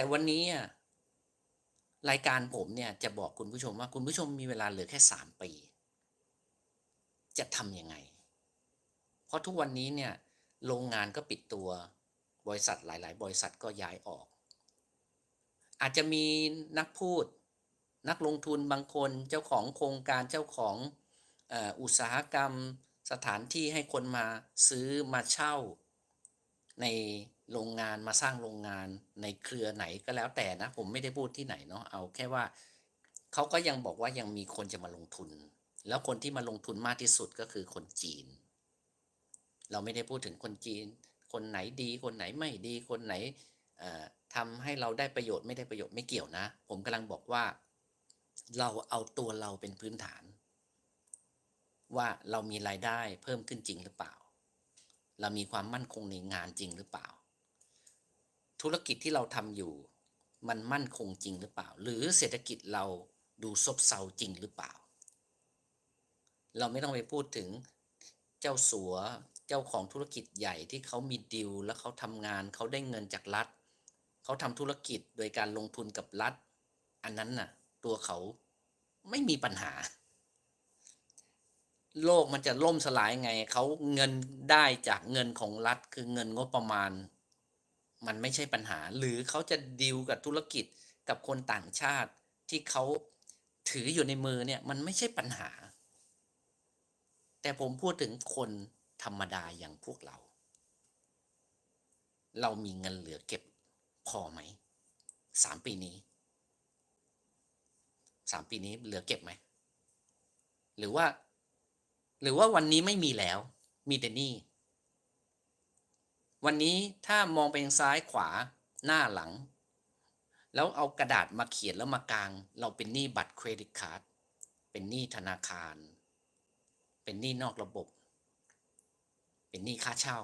แต่วันนี้รายการผมเนี่ยจะบอกคุณผู้ชมว่าคุณผู้ชมมีเวลาเหลือแค่สามปี จะทำยังไง เพราะทุกวันนี้เนี่ยโรงงานก็ปิดตัวบริษัทหลาย ๆ บริษัทก็ย้ายออก อาจจะมีนักพูดนักลงทุนบางคนเจ้าของโครงการเจ้าของอุตสาหกรรมสถานที่ให้คนมาซื้อมาเช่าใน โรงงานมาสร้างโรงงานในเครือไหนก็แล้วแต่นะ ผมไม่ได้พูดที่ไหนเนาะเอาแค่ว่าเขาก็ยังบอกว่ายังมีคนจะมาลงทุน แล้วคนที่มาลงทุนมากที่สุดก็คือคนจีน เราไม่ได้พูดถึงคนจีน คนไหนดีคนไหนไม่ดีคนไหนเอ่อทำให้เราได้ประโยชน์ไม่ได้ประโยชน์ไม่เกี่ยวนะ ผมกำลังบอกว่า เราเอาตัวเราเป็นพื้นฐาน ว่าเรามีรายได้เพิ่มขึ้นจริงหรือเปล่า เรามีความมั่นคงในงานจริงหรือเปล่า ธุรกิจที่เราทำอยู่ มันมั่นคงจริงหรือเปล่า หรือเศรษฐกิจเราดูซบเซาจริงหรือเปล่า เราไม่ต้องไปพูดถึงเจ้าสัวเจ้าของธุรกิจใหญ่ที่เขามีดิวแล้วเขาทำงานเขาได้เงินจากรัฐเขาทำธุรกิจโดยการลงทุนกับรัฐ อันนั้นน่ะ ตัวเขาไม่มีปัญหา โลกมันจะล่มสลายไงเขาเงินได้จากเงินของรัฐ คือเงินงบประมาณ มันไม่ใช่ปัญหา หรือเขาจะดีลกับธุรกิจกับคนต่างชาติที่เขาถืออยู่ในมือเนี่ย มันไม่ใช่ปัญหา แต่ผมพูดถึงคนธรรมดาอย่างพวกเรา เรามีเงินเหลือเก็บพอไหมสามปีนี้สามปีนี้เหลือเก็บไหม หรือว่า หรือว่าวันนี้ไม่มีแล้ว มีแต่นี้ วันนี้ถ้ามองไปทางซ้ายขวาหน้าหลัง แล้วเอากระดาษมาเขียนแล้วมากาง เราเป็นหนี้บัตรเครดิตการ์ดเป็นหนี้ธนาคาร เป็นหนี้นอกระบบ เป็นหนี้ค่าเช่า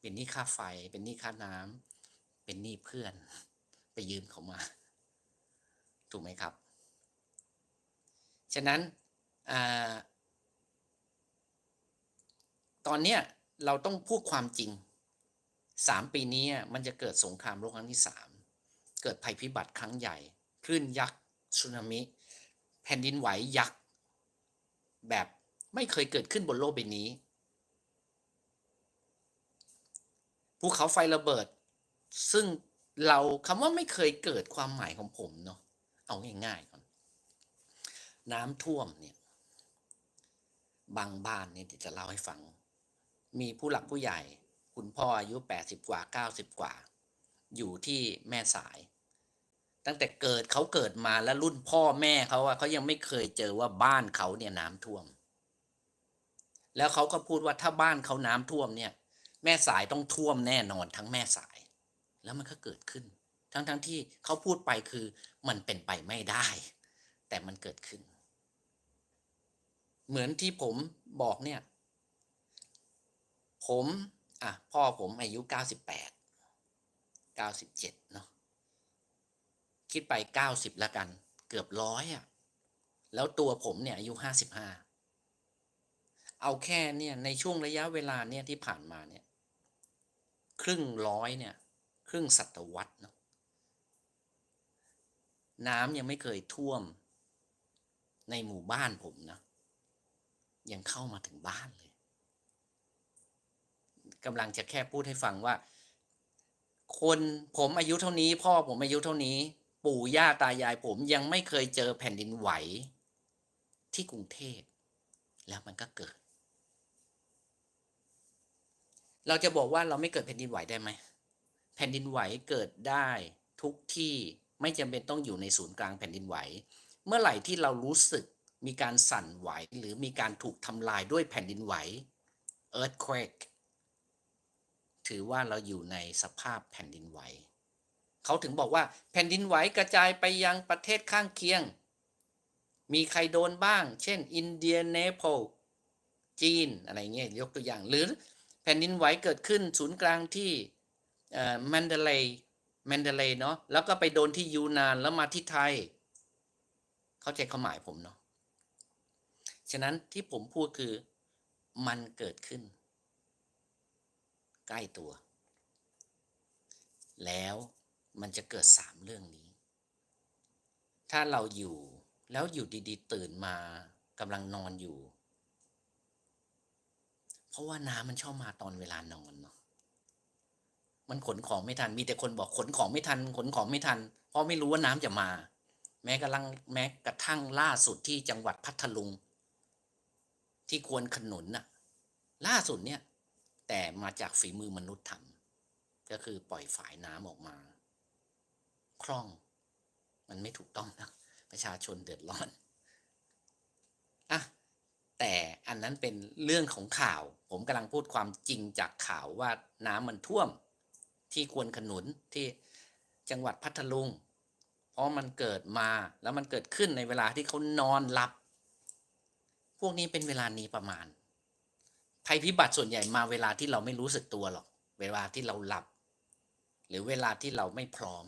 เป็นหนี้ค่าไฟ เป็นหนี้ค่าน้ำเป็นหนี้เพื่อน ไปยืมเขามา ถูกไหมครับ ฉะนั้นอตอนเนี้ยเราต้องพูดความจริง สามปีนี้มันจะเกิดสงครามโลกครั้งที่สามเกิดภัยพิบัติครั้งใหญ่ คลื่นยักษ์สึนามิ แผ่นดินไหวยักษ์แบบไม่เคยเกิดขึ้นบนโลกใบนี้ภูเขาไฟระเบิด ซึ่งเราคำว่าไม่เคยเกิดความหมายของผมเนาะเอาง่ายๆก่อน น้ำท่วมเนี่ย บางบ้านเนี่ยจะเล่าให้ฟัง มีผู้หลักผู้ใหญ่ คุณพ่ออายุแปดสิบกว่าเก้าสิบกว่า อยู่ที่แม่สาย ตั้งแต่เกิดเขาเกิดมาแล้วรุ่นพ่อแม่เขาอะเขายังไม่เคยเจอว่าบ้านเขาเนี่ยน้ำท่วม แล้วเขาก็พูดว่าถ้าบ้านเขาน้ำท่วมเนี่ย แม่สายต้องท่วมแน่นอนทั้งแม่สาย แล้วมันก็เกิดขึ้น ทั้งๆทที่เขาพูดไปคือมันเป็นไปไม่ได้ แต่มันเกิดขึ้น เหมือนที่ผมบอกเนี่ย ผม อะพ่อผมอายุเก้าสิบแปดเก้าสิบเจ็ดเนาะคิดไปเก้าสิบแล้วกัน เกือบร้อยอะ แล้วตัวผมเนี่ยอายุห้าสิบห้าเอาแค่เนี่ยในช่วงระยะเวลาเนี่ยที่ผ่านมาเนี่ย ครึ่งร้อยเนี่ย ครึ่งศตวรรษเนาะน้ำยังไม่เคยท่วมในหมู่บ้านผมนะ ยังเข้ามาถึงบ้านเลย กำลังจะแค่พูดให้ฟังว่า คนผมอายุเท่านี้ พ่อผมอายุเท่านี้ ปู่ย่าตายายผมยังไม่เคยเจอแผ่นดินไหว ที่กรุงเทพแล้วมันก็เกิด เราจะบอกว่าเราไม่เกิดแผ่นดินไหวได้ไหมแผ่นดินไหวเกิดได้ทุกที่ไม่จำเป็นต้องอยู่ในศูนย์กลางแผ่นดินไหว เมื่อไหร่ที่เรารู้สึกมีการสั่นไหว หรือมีการถูกทำลายด้วยแผ่นดินไหว earthquake ถือว่าเราอยู่ในสภาพแผ่นดินไหว เขาถึงบอกว่าแผ่นดินไหวกระจายไปยังประเทศข้างเคียง มีใครโดนบ้าง เช่น อินเดียเนปาลจีนอะไรเงี้ยยกตัวอย่าง หรือแผ่นดินไหวเกิดขึ้นศูนย์กลางที่แมนเดเลย์แมนเดเลย์เนาะแล้วก็ไปโดนที่ยูนานแล้วมาที่ไทย เข้าใจความหมายผมเนาะฉะนั้นที่ผมพูดคือมันเกิดขึ้น ใกล้ตัว แล้วมันจะเกิดสามเรื่องนี้ ถ้าเราอยู่แล้วอยู่ดีๆ ตื่นมากำลังนอนอยู่ เพราะว่าน้ำมันชอบมาตอนเวลานอนเนาะมันขนของไม่ทันมีแต่คนบอกขนของไม่ทัน ขนของไม่ทัน เพราะไม่รู้ว่าน้ำจะมา แม้กระทั่งแม้กระทั่งล่าสุดที่จังหวัดพัทลุง ที่ควนขนุนน่ะ ล่าสุดเนี่ย แต่มาจากฝีมือมนุษย์ทำก็คือปล่อยฝายน้ำออกมา คล่อง มันไม่ถูกต้องนะประชาชนเดือดร้อนอะแต่อันนั้นเป็นเรื่องของข่าว ผมกำลังพูดความจริงจากข่าวว่าน้ำมันท่วม ที่ควนขนุนที่จังหวัดพัทลุง เพราะมันเกิดมาแล้วมันเกิดขึ้นในเวลาที่เขานอนหลับ พวกนี้เป็นเวลานี้ประมาณ ภัยพิบัติส่วนใหญ่มาเวลาที่เราไม่รู้สึกตัวหรอก เวลาที่เราหลับ หรือเวลาที่เราไม่พร้อม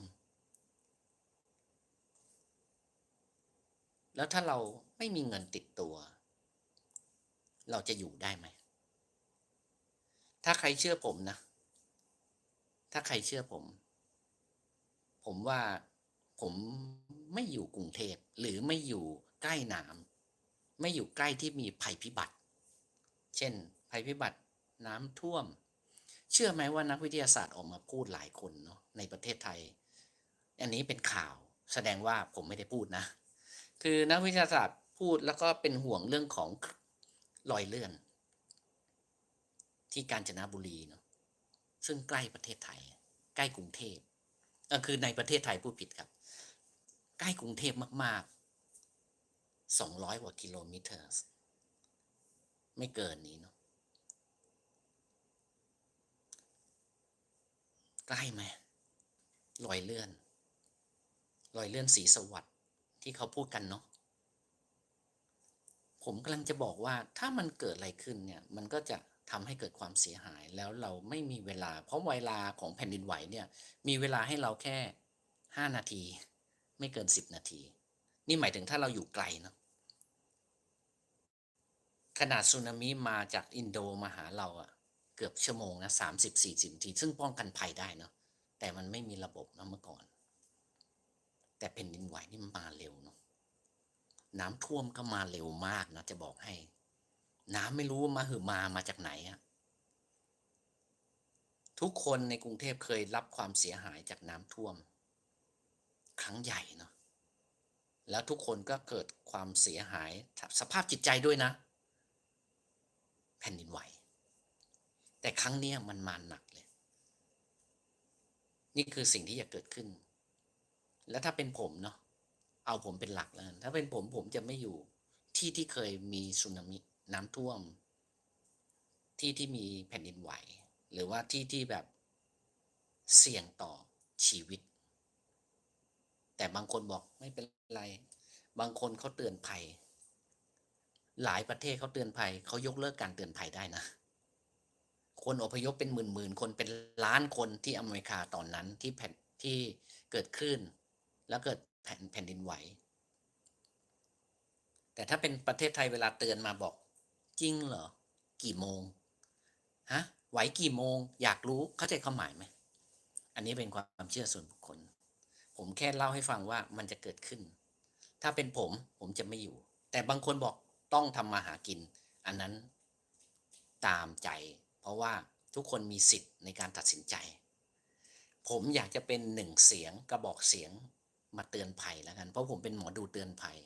แล้วถ้าเราไม่มีเงินติดตัว เราจะอยู่ได้ไหม ถ้าใครเชื่อผมนะ ถ้าใครเชื่อผม ผมว่าผมไม่อยู่กรุงเทพหรือไม่อยู่ใกล้น้ำไม่อยู่ใกล้ที่มีภัยพิบัติ เช่น ภัยพิบัติน้ำท่วม เชื่อไหมว่านักวิทยาศาสตร์ออกมาพูดหลายคนเนาะในประเทศไทย อันนี้เป็นข่าวแสดงว่าผมไม่ได้พูดนะ คือนักวิทยาศาสตร์พูดแล้วก็เป็นห่วงเรื่องของรอยเลื่อน ที่กาญจนบุรีเนาะซึ่งใกล้ประเทศไทย ใกล้กรุงเทพเออคือในประเทศไทยพูดผิดครับ ใกล้กรุงเทพมากๆสองร้อยกว่ากิโลเมตรไม่เกินนี้เนาะ ใกล้ไหมรอยเลื่อนรอยเลื่อนสีสวัสด์ที่เขาพูดกันเนาะผมกำลังจะบอกว่าถ้ามันเกิดอะไรขึ้นเนี่ย มันก็จะทำให้เกิดความเสียหายแล้วเราไม่มีเวลา เพราะเวลาของแผ่นดินไหวเนี่ย มีเวลาให้เราแค่ห้านาที ไม่เกินสิบนาที นี่หมายถึงถ้าเราอยู่ไกลเนาะขนาดสึนามิมาจากอินโดมาหาเราอะ เกือบชั่วโมงนะสามสิบสี่สิบนาที ซึ่งป้องกันภัยได้เนาะแต่มันไม่มีระบบนะเมื่อก่อน แต่แผ่นดินไหวนี่มันมาเร็วเนาะน้ำท่วมก็มาเร็วมากนะจะบอกให้ น้ำไม่รู้ว่ามาหือมามาจากไหนอะทุกคนในกรุงเทพเคยรับความเสียหายจากน้ำท่วม ครั้งใหญ่เนาะแล้วทุกคนก็เกิดความเสียหายสภาพจิตใจด้วยนะ แผ่นดินไหว แต่ครั้งเนี้ยมันมาหนักเลย นี่คือสิ่งที่จะเกิดขึ้น แล้วถ้าเป็นผมเนาะเอาผมเป็นหลักแล้วถ้าเป็นผมผมจะไม่อยู่ ที่ที่เคยมีสึนามิน้ำท่วม ที่ที่มีแผ่นดินไหว หรือว่าที่ที่แบบเสี่ยงต่อชีวิต แต่บางคนบอกไม่เป็นไร บางคนเขาเตือนภัย หลายประเทศเขาเตือนภัยเขายกเลิกการเตือนภัยได้นะ คนอพยพเป็นหมื่นหมื่นคนเป็นล้านคนที่อเมริกาตอนนั้นที่แผ่นที่เกิดคลื่น แล้วเกิดแผ่นแผ่นดินไหว แต่ถ้าเป็นประเทศไทยเวลาเตือนมาบอก จริงเหรอ กี่โมงฮะไหวกี่โมง อยากรู้เข้าใจความหมายไหมอันนี้เป็นความเชื่อส่วนบุคคล ผมแค่เล่าให้ฟังว่ามันจะเกิดขึ้น ถ้าเป็นผมผมจะไม่อยู่ แต่บางคนบอกต้องทำมาหากิน อันนั้นตามใจ ราะว่าทุกคนมีสิทธิ์ในการตัดสินใจ ผมอยากจะเป็นหนึ่งเสียงกระบอกเสียงมาเตือนภัยแล้วกัน เพราะผมเป็นหมอดูเตือนภัย